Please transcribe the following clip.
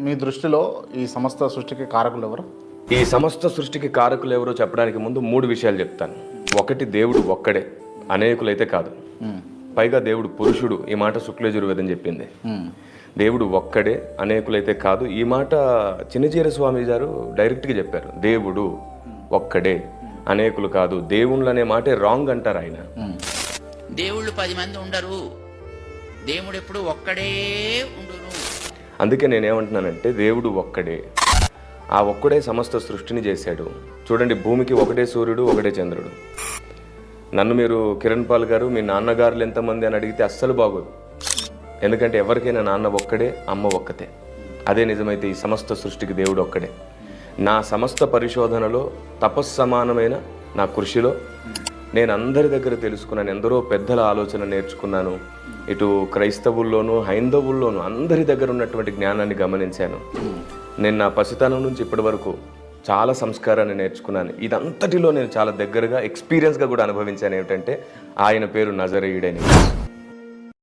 మీ దృష్టిలో ఈ సమస్త సృష్టికి కారకులు ఎవరు? ఈ సమస్త సృష్టికి కారకులు ఎవరో చెప్పడానికి ముందు మూడు విషయాలు చెప్తాను. ఒకటి దేవుడు ఒక్కడే అనేకులైతే కాదు. పైగా దేవుడు పురుషుడు ఈ మాట శుక్లజుర్వేదం చెప్పింది. దేవుడు ఒక్కడే అనేకులైతే కాదు. ఈ మాట చిన్నచీర స్వామి గారు డైరెక్ట్గా చెప్పారు. దేవుడు ఒక్కడే అనేకులు కాదు. దేవుళ్ళు అనే మాటే రాంగ్ అంటారు ఆయన. దేవుళ్ళు పది మంది ఉండరు. దేవుడు ఎప్పుడు ఒక్కడే ఉండును. అందుకే నేనేమంటున్నానంటే దేవుడు ఒక్కడే. ఆ ఒక్కడే సమస్త సృష్టిని చేశాడు. చూడండి భూమికి ఒకటే సూర్యుడు ఒకటే చంద్రుడు. నన్ను మీరు కిరణ్ పాల్ గారు మీ నాన్నగారులు ఎంతమంది అని అడిగితే అస్సలు బాగోదు. ఎందుకంటే ఎవరికైనా నాన్న ఒక్కడే అమ్మ ఒక్కతే. అదే నిజమైతే ఈ సమస్త సృష్టికి దేవుడు ఒక్కడే. నా సమస్త పరిశోధనలో తపస్సమానమైన నా కృషిలో నేను అందరి దగ్గర తెలుసుకున్నాను ఎందరో పెద్దల ఆలోచన నేర్చుకున్నాను. ఇటు క్రైస్తవుల్లోనూ హైందవుల్లోనూ అందరి దగ్గర ఉన్నటువంటి జ్ఞానాన్ని గమనించాను. నేను నా పసితనం నుంచి ఇప్పటి వరకు చాలా సంస్కారాన్ని నేర్చుకున్నాను. ఇదంతటిలో నేను చాలా దగ్గరగా ఎక్స్పీరియన్స్గా కూడా అనుభవించాను. ఏమిటంటే ఆయన పేరు నజరేయుడని.